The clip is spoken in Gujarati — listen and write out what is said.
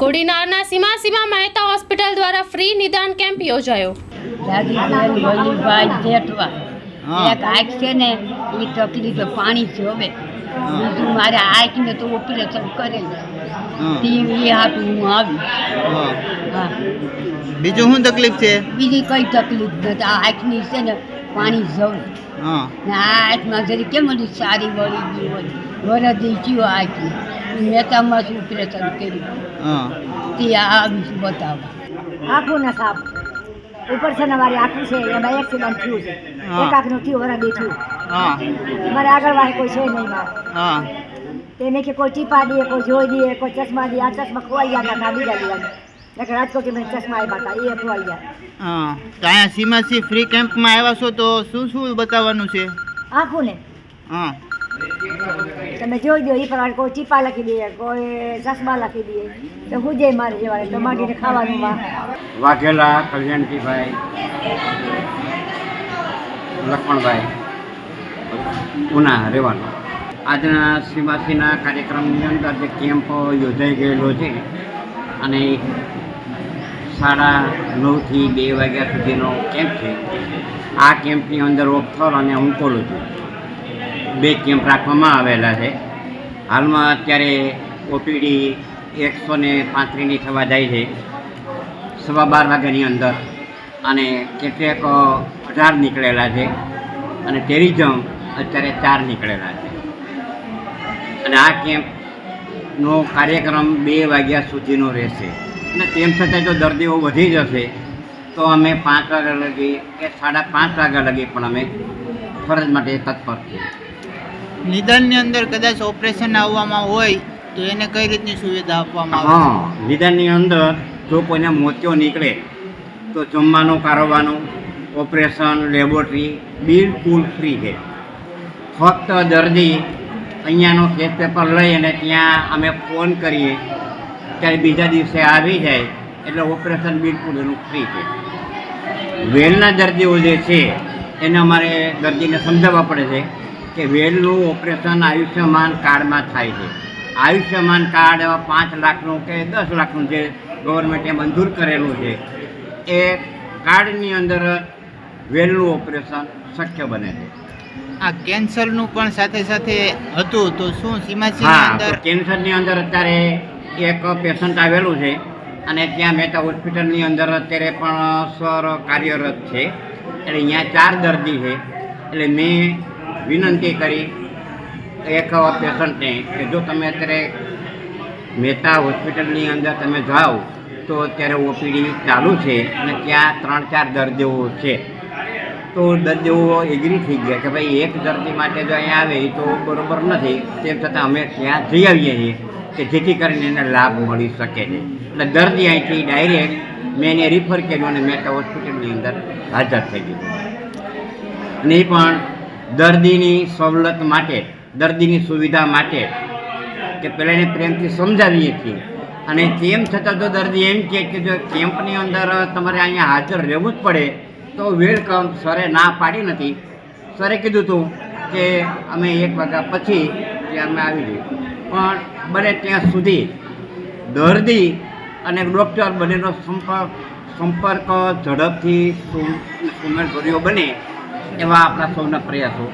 કોડીનારના સીમા સીમા મહેતા હોસ્પિટલ દ્વારા ફ્રી નિદાન કેમ્પ યોજાયો. એક આંખ છે ને એ તકલીફ પાણી જોવે બીજું મારે આંખને તો ઓપરેશન કરે હા. તે એ હાટું હું આવી. બીજું શું તકલીફ છે? બીજી કઈ તકલીફ નથી. આ આંખની છે ને પાણી જવું. ને આ આંખમાં જરી કેમ સારી વળી ગઈ હોય? વરદી ગયું આંખની મહેતામાં જ ઓપરેશન કર્યું. હા. તે આવીશ બતાવવા. આખું ને સાપ. ઉપર છે ને મારી આખું છે એમાં એક્સિડન્ટ થયું છે. એક આંખનું થયું વરદી થયું. હા. મારે આગળ વાળે કોઈ છે નહીં મારે. હા. તેને કે કોઈ ટીપા દે કોઈ જોઈ દે કોઈ ચશ્મા દે આ ચશ્મા ખોવાઈ ગયા હતા બીજા દિવસ. એટલે રાજકોટ મને ચશ્મા આવ્યા હતા એ ખોવાઈ ગયા. હા. તો અહીંયા સીમાસી ફ્રી કેમ્પમાં આવ્યા છો તો શું શું બતાવવાનું છે? આખું ને હા. તમે જોઈ દો એ પ્રમાણે કોઈ ચીપા લખી દે, કોઈ ચશ્મા લખી દે, તો હું જઈ મારે જવાય તો માંડીને ખાવાનું વાઘેલા, કલ્યાણજીભાઈ લખમણભાઈ ઉના રહેવાનું. આજના સીમાસીના કાર્યક્રમની અંદર જે કેમ્પ યોજાઈ ગયેલો છે, અને સાડા નવથી બે વાગ્યા સુધીનો કેમ્પ છે. આ કેમ્પની અંદર ઓપ્થોલ અને ઓન્કોલોજી બે કેમ્પ રાખવામાં આવેલા છે. હાલમાં અત્યારે ઓપીડી એકસો ને પાંત્રીસની થવા જાય છે. સવા બાર વાગ્યાની અંદર અને કેટલેક અઢાર નીકળેલા છે અને ટેરિઝમ અત્યારે ચાર નીકળેલા છે. અને આ કેમ્પનો કાર્યક્રમ બે વાગ્યા સુધીનો રહેશે. અને તેમ છતાં જો દર્દીઓ વધી જશે, તો અમે પાંચ વાગ્યા લગી કે સાડા પાંચ વાગ્યા લગી પણ અમે ફરજ માટે તત્પર છીએ. નિદાનની અંદર કદાચ ઓપરેશન આવવામાં હોય તો એને કઈ રીતની સુવિધા આપવામાં આવે? હા, નિદાનની અંદર જો કોઈને મોતિયો નીકળે તો જમવાનું કારોબારનું ઓપરેશન, લેબોરેટરી બિલકુલ ફ્રી છે. ફક્ત દર્દી અહીંયાનો કેસ પેપર લઈ અને ત્યાં અમે ફોન કરીએ, ત્યારે બીજા દિવસે આવી જાય, એટલે ઓપરેશન બિલકુલ એનું ફ્રી છે. વેલના દર્દીઓ જે છે, એને અમારે દર્દીને સમજાવવા પડે છે. કે વેલનું ઓપરેશન આયુષ્યમાન કાર્ડમાં થાય છે. આયુષ્યમાન કાર્ડ પાંચ લાખનું કે દસ લાખનું જે ગવર્મેન્ટે મંજૂર કરેલું છે એ કાર્ડની અંદર વેલનું ઓપરેશન શક્ય બને છે. આ કેન્સરનું પણ સાથે સાથે હતું તો શું સીમાસીની હા અંદર કેન્સરની અંદર અત્યારે એક પેશન્ટ આવેલું છે અને ત્યાં મહેતા હોસ્પિટલની અંદર અત્યારે પણ સર કાર્યરત છે. એટલે અહીંયા ચાર દર્દી છે. એટલે મેં વિનંતી કરી, એક પેશન્ટને કે જો તમે અત્યારે મહેતા હોસ્પિટલની અંદર તમે જાઓ, તો અત્યારે ઓપીડી ચાલુ છે અને ત્યાં ત્રણ ચાર દર્દીઓ છે. તો દર્દીઓ એગ્રી થઈ ગયા કે ભાઈ એક દર્દી માટે જો અહીંયા આવે તો બરોબર નથી. તેમ છતાં અમે ત્યાં જઈ આવીએ છીએ કે જેથી કરીને એને લાભ મળી શકે છે. એટલે દર્દી અહીંથી ડાયરેક્ટ મેં એને રિફર કર્યું અને મહેતા હોસ્પિટલની અંદર હાજર થઈ ગયું અને એ પણ દર્દીની સવલત માટે, દર્દીની સુવિધા માટે કે પહેલાં એને પ્રેમથી સમજાવીએ છીએ. અને તેમ છતાં જો દર્દી એમ કહે કે જો કેમ્પની અંદર તમારે અહીંયા હાજર રહેવું જ પડે, તો વેલકમ સરે ના પાડી નથી. સરે કીધું હતું કે અમે એક વાગ્યા પછી ત્યાં અમે આવી જઈએ. પણ બને ત્યાં સુધી દર્દી અને ડૉક્ટર બંનેનો સંપર્ક સંપર્ક ઝડપથી સુમેળભર્યો બને. એવા આપણા સૌના પ્રયાસો.